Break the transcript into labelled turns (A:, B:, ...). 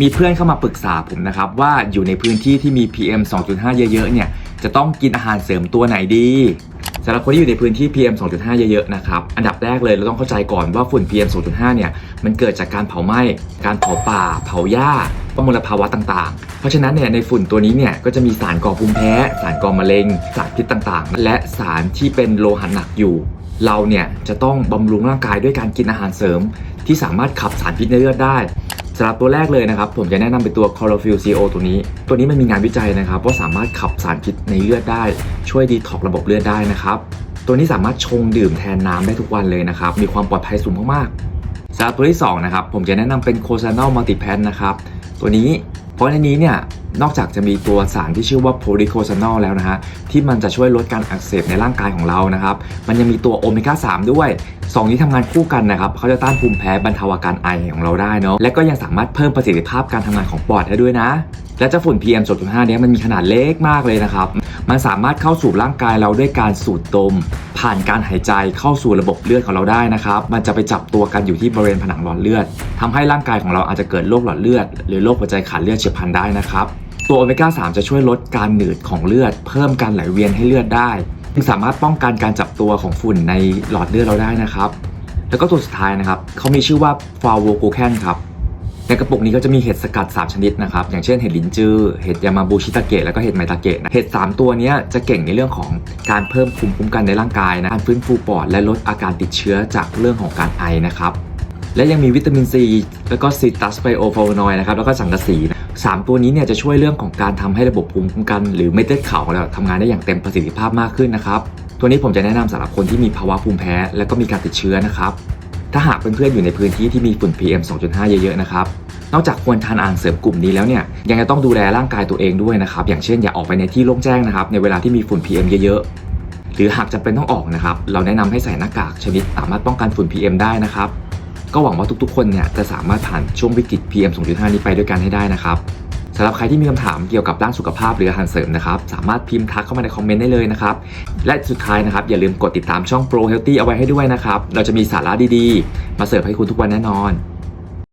A: มีเพื่อนเข้ามาปรึกษาผมนะครับ ว่าอยู่ในพื้นที่ที่มี PM 2.5 เยอะๆเนี่ยจะต้องกินอาหารเสริมตัวไหนดีสำหรับคนที่อยู่ในพื้นที่ PM 2.5 เยอะๆนะครับอันดับแรกเลยเราต้องเข้าใจก่อนว่าฝุ่น PM 2.5 เนี่ยมันเกิดจากการเผาไหม้การเผาป่า เผาหญ้ามลภาวะต่างๆ เพราะฉะนั้นเนี่ยในฝุ่นตัวนี้เนี่ยก็จะมีสารก่อภูมิแพ้ สารก่อมะเร็ง สารพิษต่างๆ และสารที่เป็นโลหะหนักอยู่ เราเนี่ยจะต้องบำรุงร่างกายด้วยการกินอาหารเสริม ที่สามารถขับสารพิษในเลือดได้ สำหรับตัวแรกเลยนะครับ ผมจะแนะนำเป็นตัว Colorful CO ตัวนี้ ตัวนี้มันมีงานวิจัยนะครับว่าสามารถขับสารพิษในเลือดได้ ช่วยดีท็อกระบบเลือดได้นะครับ ตัวนี้สามารถชงดื่มแทนน้ำได้ทุกวันเลยนะครับ มีความปลอดภัยสูงมากๆสำหรับตัวที่สองนะครับผมจะแนะนำเป็น c o s a n o l Multipan นะครับตัวนี้ ราะในนี้เนี่ยนอกจากจะมีตัวสารที่ชื่อว่าโพลิโคซานอลแล้วนะฮะที่มันจะช่วยลดการอักเสบในร่างกายของเรานะครับ มันยังมีตัวโอเมก้า 3 ด้วย 2 นี้ทำงานคู่กันนะครับเขาจะต้านภูมิแพ้บรรเทาอาการไอของเราได้เนาะและก็ยังสามารถเพิ่มประสิทธิภาพการทำงานของปอดได้ด้วยนะ และเจ้าฝุ่น PM 2.5เนี้ยมันมีขนาดเล็กมากเลยนะครับ มันสามารถเข้าสู่ร่างกายเราด้วยการสูดดม ผ่านการหายใจเข้าสู่ระบบเลือดของเราได้นะครับ มันจะไปจับตัวกันอยู่ที่บริเวณผนังหลอดเลือดทำให้ร่างกายของเราอาจจะเกิดโรคหลอดเลือด หรือโรคหัวใจขาดเลือดเฉียบพลันได้นะครับ ตัวโอเมก้า 3 จะช่วยลดการหนืดของเลือด เพิ่มการไหลเวียนให้เลือดได้ซึ่งสามารถป้องกันการจับตัวของฝุ่นในหลอดเลือดเราได้นะครับ แล้วก็ตัวสุดท้ายนะครับเขามีชื่อว่าฟาโวโกแคนครับ ในกระปุกนี้ก็จะมีเห็ดสกัด 3 ชนิดนะครับ อย่างเช่นเห็ดลินจือเห็ดยามาบูชิตาเกะแล้วก็เห็ดไมตาเกะนะเห็ด 3 ตัวนี้จะเก่งในเรื่องของการเพิ่มภูมิคุ้มกันในร่างกายนะการฟื้นฟูปอดและลดอาการติดเชื้อจากเรื่องของการไอนะครับและยังมีวิตามินซีแล้วก็ซิตัสไบโอฟลาโวนอยด์นะครับแล้วก็สังกะสีนะสามตัวนี้เนี่ยจะช่วยเรื่องของการทำให้ระบบภูมิคุ้มกัน หรือเม็ดเลือดขาวของเราทำงานได้อย่างเต็มประสิทธิภาพมากขึ้นนะครับ ตัวนี้ผมจะแนะนำสำหรับคนที่มีภาวะภูมิแพ้ และก็มีการติดเชื้อนะครับ ถ้าหากเพื่อนๆอยู่ในพื้นที่ที่มีฝุ่น PM 2.5 เยอะๆนะครับนอกจากควรทานอาหารเสริมกลุ่มนี้แล้วเนี่ยยังจะต้องดูแลร่างกายตัวเองด้วยนะครับอย่างเช่นอย่าออกไปในที่โล่งแจ้งนะครับในเวลาที่มีฝุ่น PM เยอะๆหรือหากจำเป็นต้องออกนะครับเราแนะนำให้ใส่หน้ากากชนิดสามารถป้องกันฝุ่น PM ได้นะครับก็หวังว่าทุกๆ คนเนี่ยจะสามารถผ่านช่วงวิกฤต PM 2.5 นี้ไปด้วยกันให้ได้นะครับ สำหรับใครที่มีคำถามเกี่ยวกับด้านสุขภาพหรืออาหารเสริมนะครับ สามารถพิมพ์ทักเข้ามาในคอมเมนต์ได้เลยนะครับ และสุดท้ายนะครับ อย่าลืมกดติดตามช่อง Pro Healthy เอาไว้ให้ด้วยนะครับ เราจะมีสาระดีๆ มาเสิร์ฟให้คุณทุกวันแน่นอน